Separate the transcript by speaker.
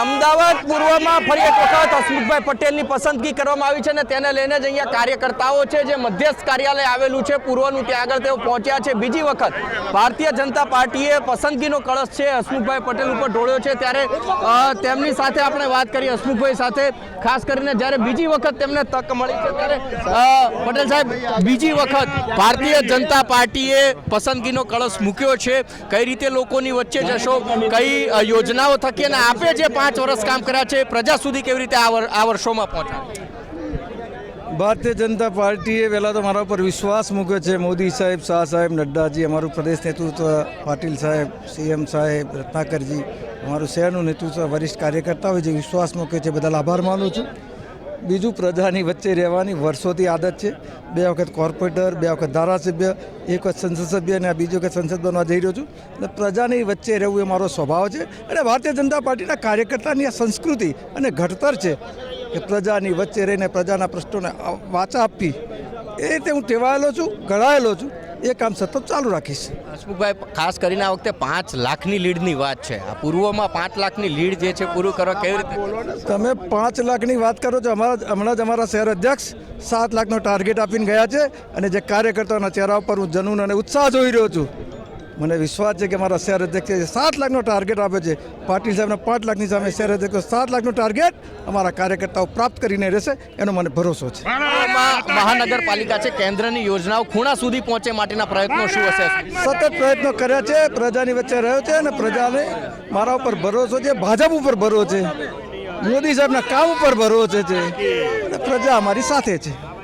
Speaker 1: અમદાવાદ પૂર્વમાં ફરી એક વખત હસમુખભાઈ પટેલની પસંદગી કરવામાં આવી છે અને તેને લઈને જ અહીંયા કાર્યકર્તાઓ છે જે મધ્યસ્થ કાર્યાલય આવેલું છે, પૂર્વનું ત્યાં આગળ તેઓ પહોંચ્યા છે. બીજી વખત ભારતીય જનતા પાર્ટીએ પસંદગીનો કળશ છે, હસમુખભાઈ પટેલ ઉપર ઢોળ્યો છે. ત્યારે તેમની સાથે આપણે વાત કરી હસમુખભાઈ સાથે, ખાસ કરીને જ્યારે બીજી વખત તેમને તક મળી છે ત્યારે પટેલ સાહેબ, બીજી વખત ભારતીય જનતા પાર્ટીએ પસંદગીનો કળશ મૂક્યો છે. કઈ રીતે લોકોની વચ્ચે જશો, કઈ યોજનાઓ થકી અને આપે જે પાંચ વર્ષ કામ કર્યા છે. પ્રજા સુધી કેવી રીતે આ વર્ષોમાં પહોંચાડે
Speaker 2: ભારતીય જનતા પાર્ટીએ પહેલાં તો મારા ઉપર વિશ્વાસ મૂક્યો છે. મોદી સાહેબ, શાહ સાહેબ, નડ્ડાજી, અમારું પ્રદેશ નેતૃત્વ, પાટીલ સાહેબ, સીએમ સાહેબ, રત્નાકરજી, અમારું શહેરનું નેતૃત્વ, વરિષ્ઠ કાર્યકર્તાઓએ જે વિશ્વાસ મૂક્યો છે બદલ આભાર માનું છું. બીજું પ્રજાની વચ્ચે રહેવાની વર્ષોથી આદત છે. બે વખત કોર્પોરેટર, બે વખત ધારાસભ્ય, એક વખત સંસદ સભ્ય અને બીજો વખત સંસદ બનવા જઈ રહ્યો છું. એટલે પ્રજાની વચ્ચે રહેવું એ મારો સ્વભાવ છે અને ભારતીય જનતા પાર્ટીના કાર્યકર્તાની આ સંસ્કૃતિ અને ઘડતર છે કે પ્રજાની વચ્ચે રહીને પ્રજાના પ્રશ્નોને વાચા આપવી. એ રીતે હું ટેવાયેલો છું, ઘડાયેલો છું. એ કામ સતત ચાલુ રાખીશ.
Speaker 1: હસમુખભાઈ ખાસ કરીને આ વખતે પાંચ લાખની લીડની વાત છે. આ પૂર્વમાં પાંચ લાખની લીડ જે છે પૂરું કરવા કેવી રીતે
Speaker 2: તમે પાંચ લાખની વાત કરો છો. અમારા હમણાં જ અમારા શહેર અધ્યક્ષ સાત લાખનો ટાર્ગેટ આપીને ગયા છે અને જે કાર્યકર્તાઓના ચહેરા ઉપર હું જનૂન અને ઉત્સાહ જોઈ રહ્યો છું. મને વિશ્વાસ છે કે મારા શહેર અધ્યક્ષે સાત લાખનો ટાર્ગેટ આપ્યો છે. પાટીલ સાહેબને પાંચ લાખની સામે શહેર અધ્યક્ષે સાત લાખનો ટાર્ગેટ અમારા કાર્યકર્તાઓ પ્રાપ્ત કરીને રહેશે એનો મને ભરોસો છે.
Speaker 1: મહાનગરપાલિકા છે કેન્દ્રની યોજનાઓ ખૂણા સુધી પહોંચે માટેના પ્રયત્નો શું હશે?
Speaker 2: સતત પ્રયત્નો કર્યા છે પ્રજાની વચ્ચે રહ્યો છે અને પ્રજાને મારા ઉપર ભરોસો છે ભાજપ ઉપર ભરોસો છે મોદી સાહેબના કામ ઉપર ભરોસો છે. અને પ્રજા અમારી સાથે છે.